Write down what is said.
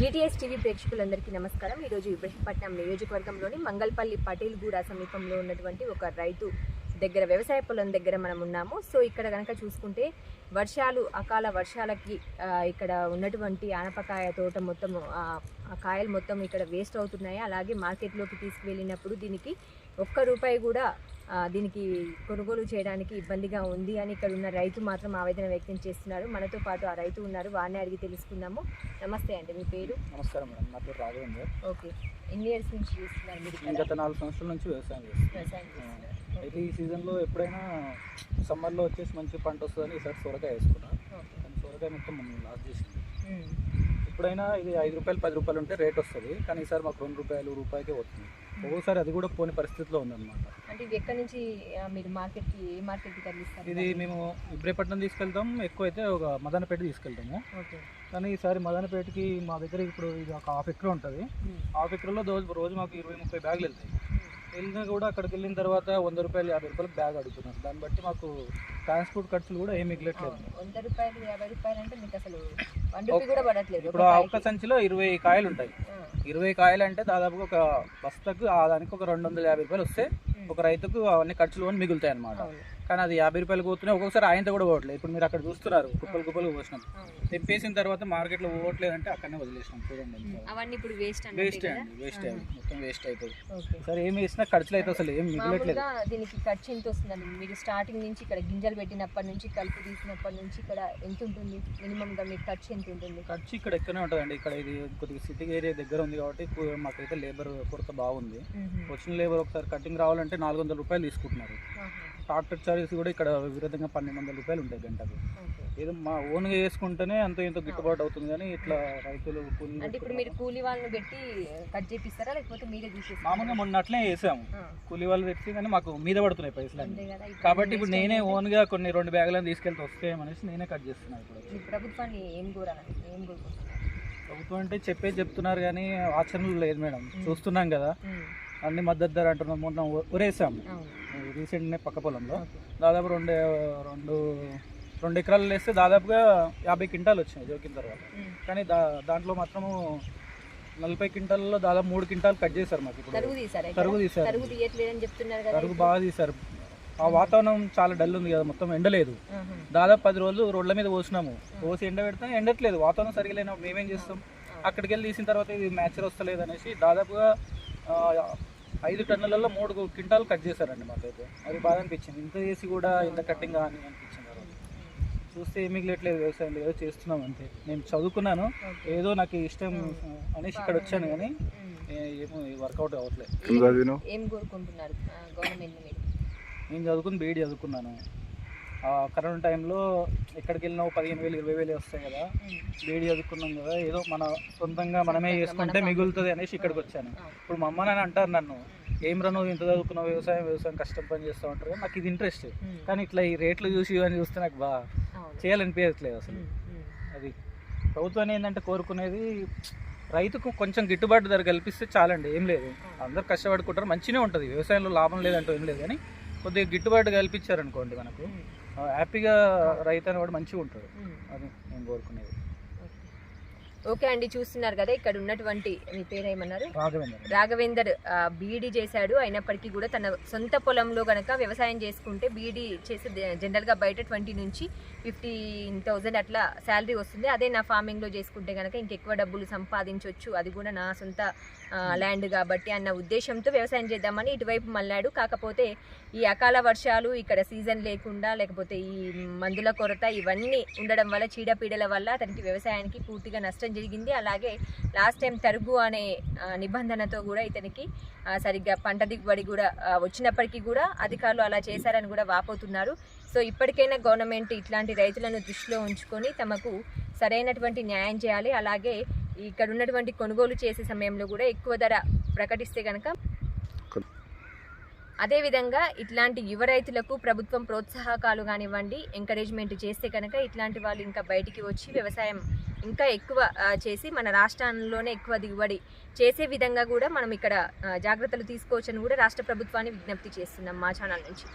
GTS TV ప్రేక్షకులందరికీ నమస్కారం. ఈరోజు ఇబ్రహీంపట్నం నియోజకవర్గంలోని మంగళపల్లి పటేల్గూడ సమీపంలో ఉన్నటువంటి ఒక రైతు దగ్గర వ్యవసాయ పొలం దగ్గర మనం ఉన్నాము. సో ఇక్కడ కనుక చూసుకుంటే వర్షాలు అకాల వర్షాలకి ఇక్కడ ఉన్నటువంటి ఆనపకాయ తోట మొత్తం కాయలు మొత్తం ఇక్కడ వేస్ట్ అవుతున్నాయి. అలాగే మార్కెట్లోకి తీసుకువెళ్ళినప్పుడు దీనికి ఒక్క రూపాయి కూడా దీనికి కొనుగోలు చేయడానికి ఇబ్బందిగా ఉంది అని ఇక్కడ ఉన్న రైతు మాత్రం ఆవేదన వ్యక్తం చేస్తున్నారు. మనతో పాటు ఆ రైతు ఉన్నారు. వారిని అడిగి తెలుసుకుందాము. నమస్తే అండి మీ పేరు? నమస్కారం మేడం. నా పేరు రాఘవేందర్. ఓకే. ఎన్ని ఇయర్స్ నుంచి చేస్తున్నారు మీరు గత నాలుగు సంవత్సరాల నుంచి వ్యవసాయం చేస్తాను వ్యవసాయం చేస్తున్నారు. అయితే ఈ సీజన్లో ఎప్పుడైనా సమ్మర్లో వచ్చేసి మంచి పంట వస్తుందని ఈసారి సొరకాయ వేసుకున్నా. ఓకే. కానీ సొరకాయ మొత్తం మనం లాస్ చేసింది. ఎప్పుడైనా ఇది ఐదు రూపాయలు పది రూపాయలు ఉంటే రేట్ వస్తుంది. కానీ ఈసారి మాకు రెండు రూపాయలు రూపాయికే వస్తుంది. ఒక్కోసారి అది కూడా పోని పరిస్థితిలో ఉందన్నమాట. అంటే ఇది ఎక్కడి నుంచి మీరు మార్కెట్కి ఏ మార్కెట్కి తరలిస్తారు? ఇది మేము ఇబ్రేపట్నం తీసుకెళ్తాం. ఎక్కువైతే ఒక మదనపేట తీసుకెళ్తాము. ఓకే. కానీ ఈసారి మదనపేటకి మా దగ్గర ఇప్పుడు ఇది ఒక హాఫ్ ఎకర్ ఉంటుంది. హాఫ్ ఎకర్లో రోజు రోజు మాకు ఇరవై ముప్పై బ్యాగులు వెళ్తాయి. వెళ్ళినా కూడా అక్కడికి వెళ్ళిన తర్వాత వంద రూపాయలు యాభై రూపాయలు బ్యాగ్ అడుగుతున్నారు దాన్ని బట్టి మాకు ట్రాన్స్పోర్ట్ ఖర్చులు కూడా ఏమి మిగలట్లేదు. వంద రూపాయలు యాభై రూపాయలు అంటే మీకు అసలు కూడా పడట్లేదు ఇప్పుడు ఆ. ఒక్క సంచిలో ఇరవై కాయలు ఉంటాయి. ఇరవై కాయలు అంటే దాదాపుగా ఒక బస్తకు ఆ దానికి ఒక రెండు వందల యాభై రూపాయలు వస్తే. ఒక రైతుకు అవన్నీ ఖర్చులు అని మిగులుతాయి అనమాట అవును కానీ అది యాభై రూపాయలు పోతున్నాయి ఒక్కొక్కసారి ఆయనతో కూడా పోవట్లేదు. ఇప్పుడు మీరు అక్కడ చూస్తున్నారు కుప్పలు కుప్పలు పోసినాం. తెప్పేసిన తర్వాత మార్కెట్లో పోవట్లేదు అంటే అక్కడనే వదిలేసినాం చూడండి. అవన్నీ ఇప్పుడు వేస్ట్ వేస్ట్ అండి వేస్ట్ అయ్యి మొత్తం వేస్ట్ అవుతుంది సరే ఏమి వేసినా ఖర్చులు అయితే అసలు ఏం మిగలట్లేదు. దీనికి ఖర్చు ఎంత వస్తుందండి? మీరు స్టార్టింగ్ నుంచి ఇక్కడ గింజలు పెట్టినప్పటి నుంచి కలుపు తీసినప్పటి నుంచి ఇక్కడ ఎంత ఉంటుంది? మినిమం గా మీకు ఖర్చు ఎంత ఉంటుంది? ఖర్చు ఇక్కడ ఎక్కడనే ఉంటుందండి. ఇక్కడ ఇది కొద్దిగా సిటీ ఏరియా దగ్గర ఉంది కాబట్టి మాకైతే లేబర్ కొరత బాగుంది. వచ్చిన లేబర్ ఒకసారి కటింగ్ రావాలంటే నాలుగు వందల రూపాయలు తీసుకుంటున్నారు. ట్రాక్టర్ చార్జెస్ కూడా ఇక్కడ విరుద్ధంగా పన్నెండు వందల రూపాయలు ఉంటాయి గంటకు. ఏదో మా ఓన్గా వేసుకుంటేనే అంత ఇంత గిట్టుబాటు అవుతుంది కానీ ఇట్లా రైతులు అంటే ఇప్పుడు మీరు కూలీ వాళ్ళని పెట్టి కట్ చేపిస్తారా? లేకపోతే మీరే మామూలుగా మొన్న అట్లే వేసాము కూలీ వాళ్ళు తెచ్చి కానీ మాకు మీద పడుతున్నాయి పైసలు కాబట్టి ఇప్పుడు నేనే ఓన్గా కొన్ని రెండు బ్యాగులను తీసుకెళ్తే వస్తాయేమనేసి నేనే కట్ చేస్తున్నాను ఇప్పుడు. ప్రభుత్వాన్ని ఏం ఏం ప్రభుత్వం అంటే చెప్పే చెప్తున్నారు కానీ ఆచరణలో లేదు మేడం. చూస్తున్నాం కదా. అన్ని మద్దతు ధర అంటున్నాం. మొన్న అవును. రీసెంట్నే పక్క పొలంలో. దాదాపు రెండు రెండు రెండు ఎకరాలు వేస్తే దాదాపుగా యాభై క్వింటాలు వచ్చినాయి జోకిన తర్వాత. కానీ దా దాంట్లో మాత్రము నలభై క్వింటాల్లో దాదాపు మూడు క్వింటాలు కట్ చేశారు మాకు ఇప్పుడు. తరుగు తీశారు తరుగు బాగా తీశారు. ఆ వాతావరణం చాలా డల్ ఉంది కదా మొత్తం ఎండలేదు. దాదాపు పది రోజులు రోడ్ల మీద పోసినాము. పోసి ఎండ పెడితే ఎండట్లేదు వాతావరణం సరిగా లేనప్పుడు మేమేం చేస్తాం? అక్కడికి వెళ్ళి తీసిన తర్వాత ఇది మ్యాచర్ వస్తలేదు అనేసి దాదాపుగా ఐదు టన్నులలో మూడు క్వింటాలు కట్ చేశారండి మాకైతే. అది బాధ అనిపించింది. ఇంత చేసి కూడా ఇంత కట్టింగ్ అని అనిపించింది. చూస్తే ఏం మిగలట్లేదు వ్యవసాయం ఏదో చేస్తున్నాం అంతే. నేను చదువుకున్నాను. ఏదో నాకు ఇష్టం అనేసి ఇక్కడ వచ్చాను కానీ ఏమో వర్కౌట్ అవ్వట్లేదు ఏం- కోరుకుంటున్నారు గవర్నమెంట్ నేను చదువుకుని బీఈడి చదువుకున్నాను. కరోనా టైంలో ఎక్కడికి వెళ్ళినా పదిహేను వేలు ఇరవై వేలు వస్తాయి కదా. బీఈడి చదువుకున్నాం కదా ఏదో మన సొంతంగా మనమే చేసుకుంటే మిగులుతుంది అనేసి ఇక్కడికి వచ్చాను. ఇప్పుడు మా అమ్మ నాన్న అంటారు నన్ను ఏం రా నువ్వు ఇంత చదువుకున్నావు వ్యవసాయం వ్యవసాయం కష్టం పని చేస్తావు అంటారు కానీ నాకు ఇది ఇంట్రెస్ట్. కానీ ఇట్లా ఈ రేట్లు చూసి ఇవన్నీ చూస్తే నాకు బాగా. చేయాలనిపించట్లేదు అసలు. అది ప్రభుత్వాన్ని ఏంటంటే కోరుకునేది రైతుకు కొంచెం గిట్టుబాటు ధర కల్పిస్తే చాలండి ఏం లేదు అందరు కష్టపడుకుంటారు మంచిగానే ఉంటుంది వ్యవసాయంలో లాభం లేదంటూ ఏం లేదు కానీ కొద్దిగా గిట్టుబాటు కల్పించారనుకోండి మనకు హ్యాపీగా రైతు అనేవాడు మంచిగా ఉంటాడు. అది నేను కోరుకునేది ఓకే అండి చూస్తున్నారు కదా ఇక్కడ ఉన్నటువంటి మీ పేరు ఏమన్నారు రాఘవేంద్ర బీఈడీ చేశాడు. అయినప్పటికీ కూడా తన సొంత పొలంలో గనక వ్యవసాయం చేసుకుంటే బీఈడీ చేసి జనరల్గా బయట ట్వంటీ నుంచి ఫిఫ్టీన్ థౌజండ్ అట్లా శాలరీ వస్తుంది. అదే నా ఫార్మింగ్లో చేసుకుంటే గనక ఇంకెక్కువ డబ్బులు సంపాదించవచ్చు అది కూడా నా సొంత ల్యాండ్ కాబట్టి అన్న ఉద్దేశంతో వ్యవసాయం చేద్దామని ఇటువైపు మళ్ళాడు. కాకపోతే ఈ అకాల వర్షాలు ఇక్కడ సీజన్ లేకుండా లేకపోతే ఈ మందుల కొరత ఇవన్నీ ఉండడం వల్ల చీడపీడల వల్ల అతనికి వ్యవసాయానికి పూర్తిగా నష్టం జరిగింది. అలాగే లాస్ట్ టైం తరుగు అనే నిబంధనతో కూడా ఇతనికి సరిగ్గా పంట దిగుబడి కూడా వచ్చినప్పటికీ కూడా అధికారులు అలా చేశారని కూడా వాపోతున్నారు. సో ఇప్పటికైనా గవర్నమెంట్ ఇట్లాంటి రైతులను దృష్టిలో ఉంచుకొని తమకు సరైనటువంటి న్యాయం చేయాలి. అలాగే ఇక్కడ ఉన్నటువంటి కొనుగోలు చేసే సమయంలో కూడా ఎక్కువ ధర ప్రకటిస్తే కనుక అదేవిధంగా ఇట్లాంటి యువ రైతులకు ప్రభుత్వం ప్రోత్సాహకాలు కానివ్వండి ఎంకరేజ్మెంట్ చేస్తే కనుక ఇట్లాంటి వాళ్ళు ఇంకా బయటికి వచ్చి వ్యవసాయం ఇంకా ఎక్కువ చేసి మన రాష్ట్రంలోనే ఎక్కువ దిగుబడి చేసే విధంగా కూడా మనం ఇక్కడ జాగ్రత్తలు తీసుకోవచ్చని కూడా రాష్ట్ర ప్రభుత్వాన్ని విజ్ఞప్తి చేస్తున్నాం మా ఛానల్ నుంచి.